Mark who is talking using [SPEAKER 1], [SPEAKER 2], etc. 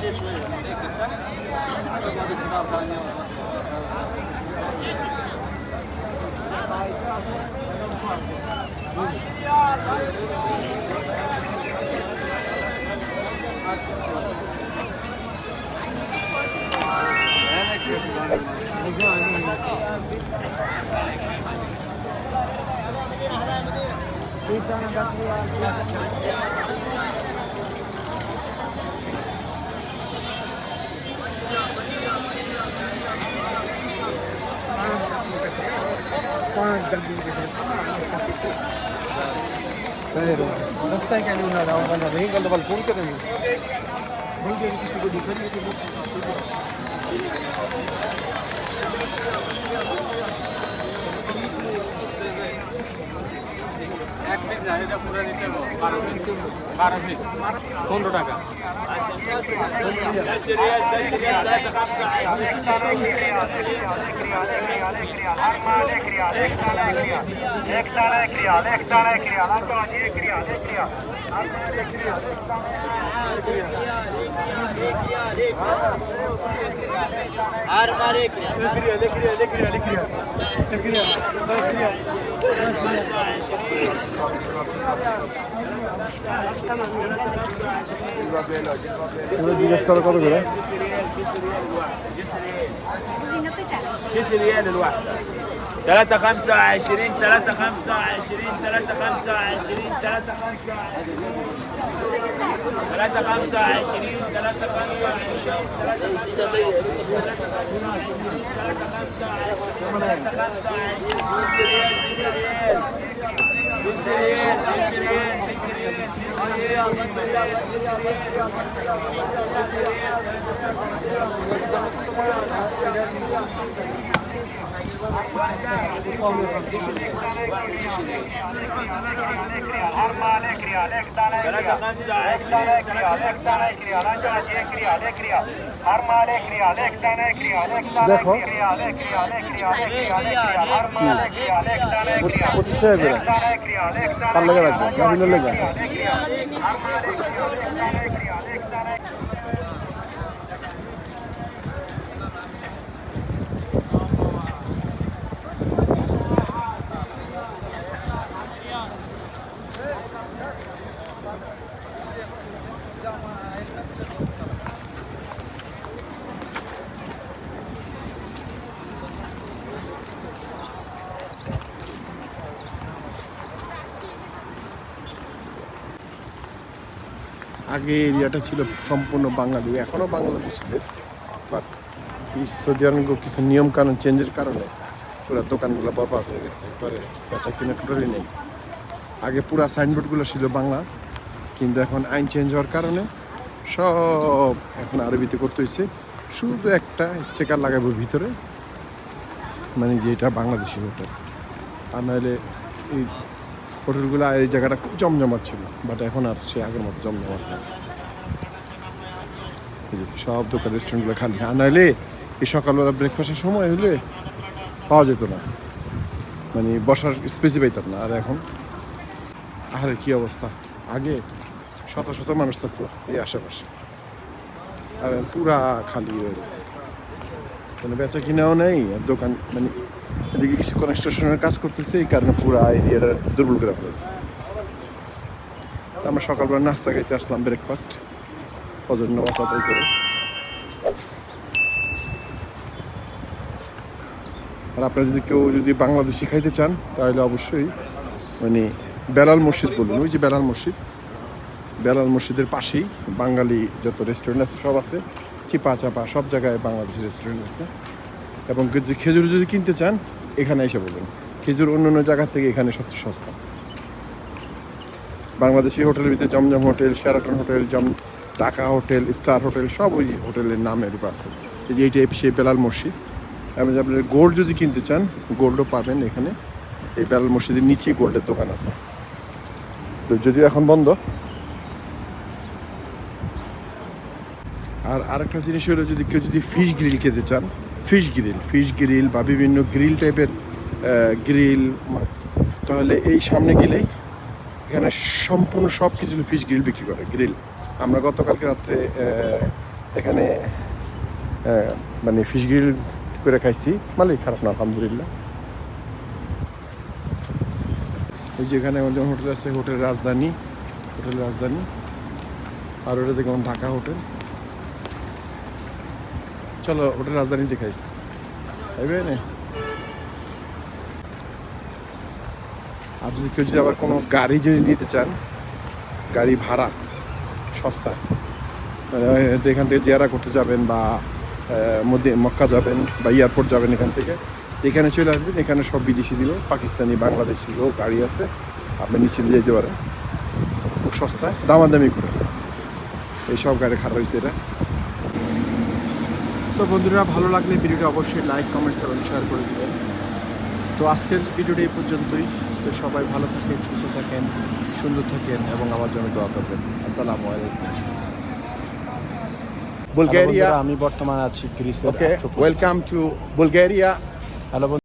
[SPEAKER 1] শেষ হয়ে Please don't રસ્તા ક્યાં ઉના લાવવાના વેહિકલ તો ફોન કરે બોલ કે এটা পুরো নিতে
[SPEAKER 2] হবে বারো পিস বারো
[SPEAKER 3] পিস পনেরো টাকা আর মারে ক্রিয়া ক্রিয়া ক্রিয়া ক্রিয়া ক্রিয়া ক্রিয়া তোমরা জিজ্ঞেস করো কত করে? ثلاثة خمسة وعشرين ثلاثة خمسة وعشرين ثلاثة خمسة وعشرين ثلاثة خمسة 25
[SPEAKER 2] দেখো পঁচিশ টাকা করে কার লেগে রাখবো নাবিলের লেগে আগে এরিয়াটা ছিল সম্পূর্ণ বাঙালি এখনও বাংলাদেশিদের। বাট সৌদি আরব কিছু নিয়ম কানুন চেঞ্জের কারণে পুরো দোকানগুলো বরবাদ হয়ে গেছে পরে বেচা কিনে টোটালি নেই। আগে পুরা সাইনবোর্ডগুলো ছিল বাংলা, কিন্তু এখন আইন চেঞ্জ হওয়ার কারণে সব এখন আরবিতে করতে হয়েছে। শুধু একটা স্টিকার লাগাবো ভিতরে মানে যে এটা বাংলাদেশি হোটেল আর নাহলে এই হোটেলগুলো এই জায়গাটা খুব জমজমাট ছিল বাট এখন আর সে আগের মতো জমজমাট নেই সব দোকান রেস্টুরেন্টগুলো খালি। আর নাহলে এই সকালবেলা ব্রেকফাস্টের সময় হলে পাওয়া যেত না। মানে বসার স্পেসই পাইতাম না। আর এখন? আরে, কি অবস্থা? আগে শত শত মানুষ থাকতো এই আশেপাশে। আর পুরা খালি হয়ে গেছে। কোনো বেচা কিনাও নেই, আর দোকান মানে এদিকে কিছু কনস্ট্রাকশনের কাজ করতেছে, এই কারণে পুরা এরিয়াটা দুর্বল করে ফেলেছে। আমরা সকালবেলা নাস্তা খাইতে আসলাম ব্রেকফাস্ট অজন্য অসাতাই করে। আর আপনারা যদি কেউ যদি বাংলাদেশি খাইতে চান, তাহলে অবশ্যই মানে বেলাল মসজিদ বলুন। ওই যে বেলাল মসজিদ। বেলাল মসজিদের পাশেই বাঙালি যত রেস্টুরেন্ট আছে, সব আছে। চিপা চাপা সব জায়গায় বাংলাদেশি রেস্টুরেন্ট আছে। এবং খেজুর যদি কিনতে চান এখানে এসে বলবেন খেজুর অন্য অন্য জায়গার থেকে এখানে সবচেয়ে সস্তা। বাংলাদেশি হোটেলের ভিতরে জমজম হোটেল শেরাটন হোটেল, জম ঢাকা হোটেল স্টার হোটেল, সব ওই হোটেলের নামের উপর আছে। এই যে এইটা সেই বেলাল মসজিদ। এবং আপনার গোল্ড যদি কিনতে চান, গোল্ডও পাবেন এখানে। এই বেলাল মসজিদের নিচেই গোল্ডের দোকান আছে। তো যদিও এখন বন্ধ। আর আরেকটা জিনিস হলো যদি কেউ যদি ফিশ গ্রিল খেতে চান ফিশ গ্রিল ফিশ গ্রিল বা বিভিন্ন গ্রিল টাইপের গ্রিল তাহলে এই সামনে গেলেই এখানে সম্পূর্ণ সব কিছু ফিশ গ্রিল বিক্রি করে, গ্রিল। আমরা গতকালকে রাত্রে এখানে মানে ফিশ গ্রিল করে খাইছি, ভালোই খারাপ না, আলহামদুলিল্লাহ। এই যে এখানে আমাদের হোটেল আছে, হোটেল রাজধানী হোটেল রাজধানী। আর ওটা দেখুন ঢাকা হোটেল। চলো, ওটা রাজধানী দেখাই। আর যদি কেউ যদি আবার কোনো গাড়ি যদি নিতে চান, গাড়ি ভাড়া, সস্তা এখান থেকে জিয়ারা করতে যাবেন বা মধ্যে মক্কা যাবেন বা এয়ারপোর্ট যাবেন এখান থেকে। এখানে চলে আসবেন, এখানে সব বিদেশি দিল পাকিস্তানি, বাংলাদেশি লোক, গাড়ি আছে, আপনি নিচে দিয়ে যেতে পারেন। খুব সস্তায় দামাদামি করে। এইসব গাড়ি খারাপ হয়েছে এটা তো বন্ধুরা ভালো লাগলে ভিডিওটা অবশ্যই লাইক কমেন্টস এবং শেয়ার করে দেবেন। তো আজকের ভিডিওটা এই পর্যন্তই। তো সবাই ভালো থাকেন সুস্থ থাকেন সুন্দর থাকেন এবং আমার জন্য দোয়া করবেন। আসসালামু আলাইকুম।
[SPEAKER 4] বুলগেরিয়া
[SPEAKER 2] আমি বর্তমানে আছি গ্রিসে
[SPEAKER 4] okay welcome to Bulgaria
[SPEAKER 2] hello